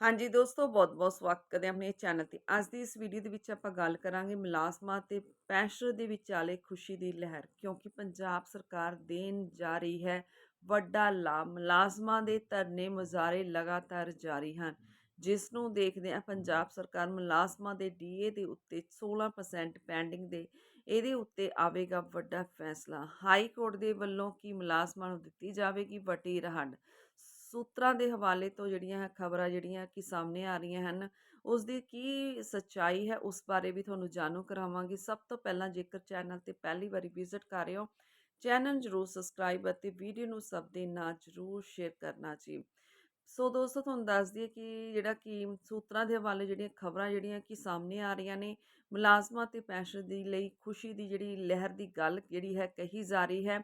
ਹਾਂਜੀ, ਦੋਸਤੋ, ਬਹੁਤ-ਬਹੁਤ ਸਵਾਗਤ ਕਰਦੇ ਹਾਂ ਆਪਣੇ ਚੈਨਲ ਤੇ। ਅੱਜ ਦੀ ਇਸ ਵੀਡੀਓ ਦੇ ਵਿੱਚ ਆਪਾਂ ਗੱਲ ਕਰਾਂਗੇ ਮੁਲਾਜ਼ਮਾਂ ਤੇ ਪੈਂਸ਼ਰ ਦੇ ਵਿਚਾਲੇ ਖੁਸ਼ੀ ਦੀ ਲਹਿਰ, ਕਿਉਂਕਿ ਪੰਜਾਬ ਸਰਕਾਰ ਦੇਣ ਜਾ ਰਹੀ ਹੈ ਵੱਡਾ ਲਾਭ, ਮੁਲਾਜ਼ਮਾਂ ਦੇ ਧਰਨੇ ਮੁਜ਼ਾਹਰੇ ਲਗਾਤਾਰ ਜਾਰੀ ਹਨ। ਜਿਸ ਨੂੰ ਦੇਖਦੇ ਆ ਪੰਜਾਬ ਸਰਕਾਰ ਮੁਲਾਜ਼ਮਾਂ ਦੇ ਡੀਏ ਦੇ ਉੱਤੇ 16% ਪੈਂਡਿੰਗ ਦੇ, ਇਹਦੇ ਉੱਤੇ ਆਵੇਗਾ ਵੱਡਾ ਫੈਸਲਾ। ਹਾਈ ਕੋਰਟ ਦੇ ਵੱਲੋਂ ਕੀ ਮੁਲਾਜ਼ਮਾਂ ਨੂੰ ਦਿੱਤੀ ਜਾਵੇਗੀ ਵੱਡੀ ਰਾਹਤ ਸੂਤਰਾਂ ਦੇ ਹਵਾਲੇ ਤੋਂ ਜਿਹੜੀਆਂ ਖਬਰਾਂ ਜਿਹੜੀਆਂ ਕਿ ਸਾਹਮਣੇ ਆ ਰਹੀਆਂ ਹਨ ਉਸ ਦੀ ਕੀ ਸੱਚਾਈ ਹੈ, ਉਸ ਬਾਰੇ ਵੀ ਤੁਹਾਨੂੰ ਜਾਣੂ ਕਰਾਵਾਂਗੇ। ਸਭ ਤੋਂ ਪਹਿਲਾਂ ਜੇਕਰ ਚੈਨਲ ਤੇ ਪਹਿਲੀ ਵਾਰੀ ਵਿਜ਼ਿਟ ਕਰ ਰਹੇ ਹੋ, ਚੈਨਲ ਜਰੂਰ ਸਬਸਕ੍ਰਾਈਬ ਅਤੇ ਵੀਡੀਓ ਨੂੰ ਸਭ ਦੇ ਨਾਲ ਜਰੂਰ ਸ਼ੇਅਰ ਕਰਨਾ ਜੀ। ਸੋ ਦੋਸਤੋ, ਤੁਹਾਨੂੰ ਦੱਸ ਦਈਏ ਕਿ ਜਿਹੜਾ ਕਿ ਸੂਤਰਾਂ ਦੇ ਹਵਾਲੇ ਜਿਹੜੀਆਂ ਖਬਰਾਂ ਜਿਹੜੀਆਂ ਕਿ ਸਾਹਮਣੇ ਆ ਰਹੀਆਂ ਨੇ, ਮੁਲਾਜ਼ਮਾਂ ਤੇ ਪੈਨਸ਼ਨ ਦੀ ਲਈ ਖੁਸ਼ੀ ਦੀ ਜਿਹੜੀ ਲਹਿਰ ਦੀ ਗੱਲ ਜਿਹੜੀ ਹੈ, ਕਹੀ ਜਾ ਰਹੀ ਹੈ।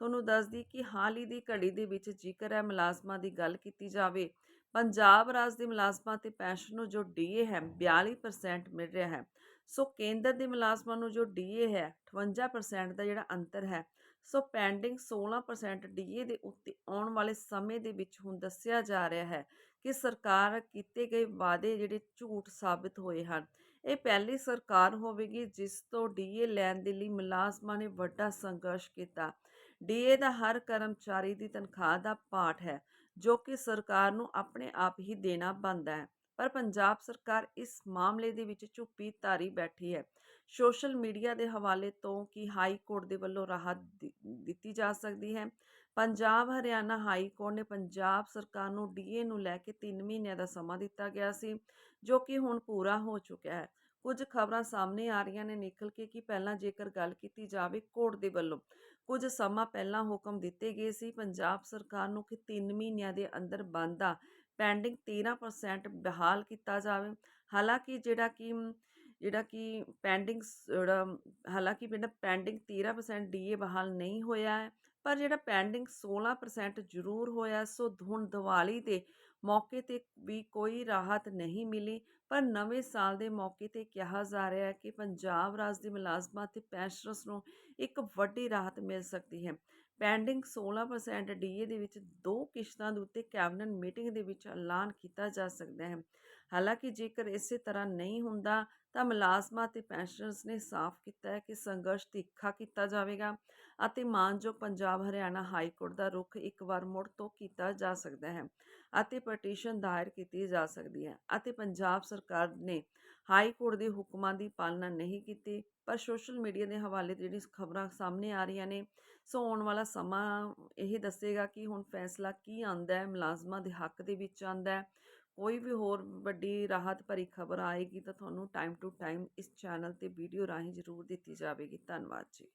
ਤੁਹਾਨੂੰ ਦੱਸਦੀ ਕਿ ਹਾਲ ਹੀ ਦੀ ਘੜੀ ਦੇ ਵਿੱਚ ਜ਼ਿਕਰ ਹੈ ਮੁਲਾਜ਼ਮਾਂ ਦੀ ਗੱਲ ਕੀਤੀ ਜਾਵੇ, ਪੰਜਾਬ ਰਾਜ ਦੇ ਮੁਲਾਜ਼ਮਾਂ ਤੇ ਪੈਨਸ਼ਨ ਨੂੰ ਜੋ ਡੀਏ ਹੈ 42% ਮਿਲ ਰਿਹਾ ਹੈ। ਸੋ ਕੇਂਦਰ ਦੇ ਮੁਲਾਜ਼ਮਾਂ ਨੂੰ ਜੋ ਡੀਏ ਹੈ 58% ਦਾ ਜਿਹੜਾ ਅੰਤਰ ਹੈ ਸੋ ਪੈਂਡਿੰਗ 16% ਡੀਏ ਦੇ ਉੱਤੇ ਆਉਣ ਵਾਲੇ ਸਮੇਂ ਦੇ ਵਿੱਚ ਹੁਣ ਦੱਸਿਆ ਜਾ ਰਿਹਾ ਹੈ ਕਿ ਸਰਕਾਰ ਕੀਤੇ ਗਏ ਵਾਅਦੇ ਜਿਹੜੇ ਝੂਠ ਸਾਬਿਤ ਹੋਏ ਹਨ। ਇਹ ਪਹਿਲੀ ਸਰਕਾਰ ਹੋਵੇਗੀ ਜਿਸ ਤੋਂ ਡੀਏ ਲੈਣ ਦੇ ਲਈ ਮੁਲਾਜ਼ਮਾਂ ਨੇ ਵੱਡਾ ਸੰਘਰਸ਼ ਕੀਤਾ। ਡੀਏ ਦਾ ਹਰ ਕਰਮਚਾਰੀ ਦੀ ਤਨਖਾਹ ਦਾ ਪਾਠ ਹੈ ਜੋ ਕਿ ਸਰਕਾਰ ਨੂੰ ਆਪਣੇ ਆਪ ਹੀ ਦੇਣਾ ਬਣਦਾ ਹੈ। ਪਰ ਪੰਜਾਬ ਸਰਕਾਰ ਇਸ ਮਾਮਲੇ ਦੇ ਵਿੱਚ ਚੁੱਪੀ ਧਾਰੀ ਬੈਠੀ ਹੈ। ਸੋਸ਼ਲ ਮੀਡੀਆ ਦੇ ਹਵਾਲੇ ਤੋਂ ਕਿ ਹਾਈ ਕੋਰਟ ਦੇ ਵੱਲੋਂ ਰਾਹਤ ਦਿੱਤੀ ਜਾ ਸਕਦੀ ਹੈ। ਪੰਜਾਬ ਹਰਿਆਣਾ ਹਾਈ ਕੋਰਟ ਨੇ ਪੰਜਾਬ ਸਰਕਾਰ ਨੂੰ ਡੀਏ ਨੂੰ ਲੈ ਕੇ 3 ਮਹੀਨਿਆਂ ਦਾ ਸਮਾਂ ਦਿੱਤਾ ਗਿਆ ਸੀ, ਜੋ ਕਿ ਹੁਣ ਪੂਰਾ ਹੋ ਚੁੱਕਿਆ ਹੈ। ਕੁਝ ਖਬਰਾਂ ਸਾਹਮਣੇ ਆ ਰਹੀਆਂ ਨੇ ਨਿਕਲ ਕੇ ਕਿ ਪਹਿਲਾਂ ਜੇਕਰ ਗੱਲ ਕੀਤੀ ਜਾਵੇ ਕੋਰਟ ਦੇ ਵੱਲੋਂ, ਕੁਝ ਸਮਾਂ ਪਹਿਲਾਂ ਹੁਕਮ ਦਿੱਤੇ ਗਏ ਸੀ। ਪੰਜਾਬ ਸਰਕਾਰ ਨੂੰ ਕਿ 3 ਮਹੀਨਿਆਂ ਦੇ ਅੰਦਰ ਬੰਦਾ ਪੈਂਡਿੰਗ 13% ਬਹਾਲ ਕੀਤਾ ਜਾਵੇ। ਹਾਲਾਂਕਿ ਜਿਹੜਾ ਕਿ ਜਿਹੜਾ ਕਿ ਪੈਂਡਿੰਗ ਜਿਹੜਾ, ਹਾਲਾਂਕਿ ਜਿਹੜਾ ਪੈਂਡਿੰਗ 13% ਡੀਏ ਬਹਾਲ ਨਹੀਂ ਹੋਇਆ ਹੈ, ਪਰ ਜਿਹੜਾ ਪੈਂਡਿੰਗ 16% ਜ਼ਰੂਰ ਹੋਇਆ, ਸੋ ਹੁਣ ਦੀਵਾਲੀ 'ਤੇ ਮੌਕੇ ਤੇ ਵੀ ਕੋਈ ਰਾਹਤ ਨਹੀਂ ਮਿਲੀ, ਪਰ ਨਵੇਂ ਸਾਲ ਦੇ ਮੌਕੇ ਤੇ ਕਿਹਾ ਜਾ ਰਿਹਾ ਹੈ ਕਿ ਪੰਜਾਬ ਰਾਜ ਦੇ ਮੁਲਾਜ਼ਮਾਂ ਤੇ ਪੈਨਸ਼ਨਰਸ ਨੂੰ ਇੱਕ ਵੱਡੀ ਰਾਹਤ ਮਿਲ ਸਕਦੀ ਹੈ। ਪੈਂਡਿੰਗ 16% ਡੀਏ ਦੇ ਵਿੱਚ ਦੋ ਕਿਸ਼ਤਾਂ ਦੇ ਉੱਤੇ ਕੈਬਨਿਟ ਮੀਟਿੰਗ ਦੇ ਵਿੱਚ ਐਲਾਨ ਕੀਤਾ ਜਾ ਸਕਦਾ ਹੈ। ਹਾਲਾਂਕਿ ਜੇਕਰ ਇਸੇ ਤਰ੍ਹਾਂ ਨਹੀਂ ਹੁੰਦਾ, ਤਾਂ ਮੁਲਾਜ਼ਮਾਂ ਤੇ ਪੈਨਸ਼ਨਰਸ ਨੇ ਸਾਫ਼ ਕੀਤਾ ਹੈ ਕਿ ਸੰਘਰਸ਼ ਤਿੱਖਾ ਕੀਤਾ ਜਾਵੇਗਾ ਅਤੇ ਮਾਨਯੋਗ ਪੰਜਾਬ ਹਰਿਆਣਾ ਹਾਈ ਕੋਰਟ ਦਾ ਰੁਖ ਇੱਕ ਵਾਰ ਮੁੜ ਤੋਂ ਕੀਤਾ ਜਾ ਸਕਦਾ ਹੈ ਅਤੇ ਪਟੀਸ਼ਨ ਦਾਇਰ ਕੀਤੀ ਜਾ ਸਕਦੀ ਹੈ ਅਤੇ ਪੰਜਾਬ ਸਰਕਾਰ ਨੇ ਹਾਈ ਕੋਰਟ ਦੇ ਹੁਕਮਾਂ ਦੀ ਪਾਲਣਾ ਨਹੀਂ ਕੀਤੀ, ਪਰ ਸੋਸ਼ਲ ਮੀਡੀਆ ਦੇ ਹਵਾਲੇ ਤੇ ਜਿਹੜੀ ਖਬਰਾਂ ਸਾਹਮਣੇ ਆ ਰਹੀਆਂ ਨੇ, ਸੋ ਆਉਣ ਵਾਲਾ ਸਮਾਂ ਇਹ ਦੱਸੇਗਾ ਕਿ ਹੁਣ ਫੈਸਲਾ ਕੀ ਆਂਦਾ ਹੈ, ਮੁਲਾਜ਼ਮਾਂ ਦੇ ਹੱਕ ਦੇ ਵਿੱਚ ਆਂਦਾ ਹੈ। ਕੋਈ ਵੀ ਹੋਰ ਵੱਡੀ ਰਾਹਤ ਭਰੀ ਖਬਰ ਆਏਗੀ ਤਾਂ ਤੁਹਾਨੂੰ ਟਾਈਮ ਟੂ ਟਾਈਮ ਇਸ ਚੈਨਲ ਤੇ ਵੀਡੀਓ ਰਾਹੀਂ ਜ਼ਰੂਰ ਦਿੱਤੀ ਜਾਵੇਗੀ। ਧੰਨਵਾਦ ਜੀ।